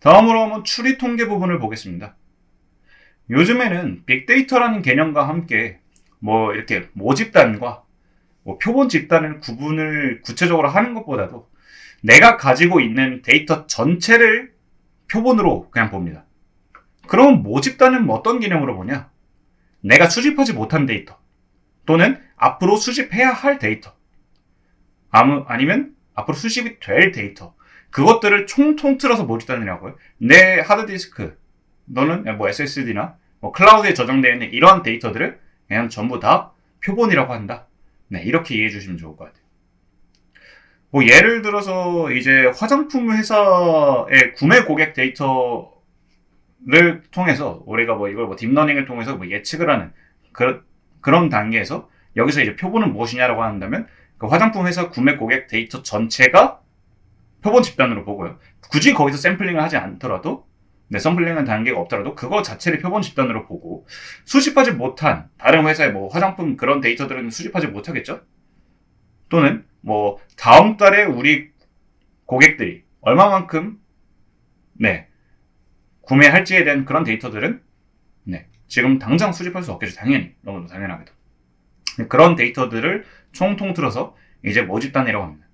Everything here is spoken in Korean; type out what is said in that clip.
다음으로 한번 추리 통계 부분을 보겠습니다. 요즘에는 빅데이터라는 개념과 함께 뭐 이렇게 모집단과 뭐 표본 집단을 구분을 구체적으로 하는 것보다도 내가 가지고 있는 데이터 전체를 표본으로 그냥 봅니다. 그럼 모집단은 어떤 개념으로 보냐? 내가 수집하지 못한 데이터 또는 앞으로 수집해야 할 데이터 아무, 아니면 앞으로 수집이 될 데이터 그것들을 총 통틀어서 모집단이라고요. 내 하드디스크 너는 뭐 SSD나 뭐 클라우드에 저장되어 있는 이러한 데이터들을 그냥 전부 다 표본이라고 한다. 네, 이렇게 이해해 주시면 좋을 것 같아요. 뭐 예를 들어서 이제 화장품 회사의 구매 고객 데이터를 통해서 우리가 뭐 이걸 뭐 딥러닝을 통해서 뭐 예측을 하는 그, 그런 단계에서 여기서 이제 표본은 무엇이냐라고 한다면 그 화장품 회사 구매 고객 데이터 전체가 표본 집단으로 보고요. 굳이 거기서 샘플링을 하지 않더라도 네, 샘플링은 단계가 없더라도 그거 자체를 표본 집단으로 보고 수집하지 못한 다른 회사의 뭐 화장품 그런 데이터들은 수집하지 못하겠죠? 또는 뭐 다음 달에 우리 고객들이 얼마만큼 네 구매할지에 대한 그런 데이터들은 네. 지금 당장 수집할 수 없겠죠. 당연히. 너무 당연하게도. 네, 그런 데이터들을 총 통틀어서 이제 모집단이라고 합니다.